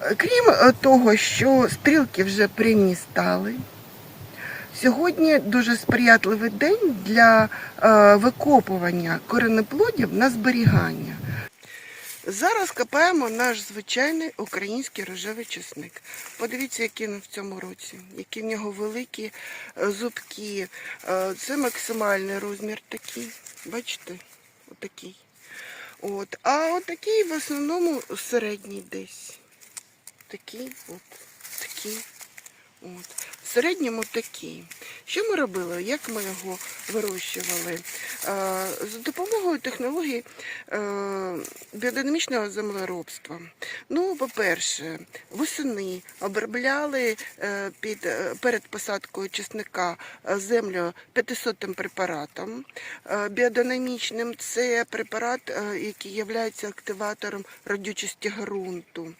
Крім е, того, що стрілки вже прямі стали, сьогодні дуже сприятливий день для е, викопування коренеплодів на зберігання. Зараз копаємо наш звичайний український рожевий чесник. Подивіться, який він в цьому році, які в нього великі е, зубки. Це максимальний розмір такий. Бачите? Отакий. От. А отакий в основному середній десь. Такий, от, такий. От. В середньому такий. Що ми робили? Як ми його вирощували? Е, За допомогою технологій е, біодинамічного землеробства. Ну, по-перше, восени обробляли е, під, перед посадкою чесника землю 500 препаратом. Біодинамічним це препарат, який є активатором родючості ґрунту.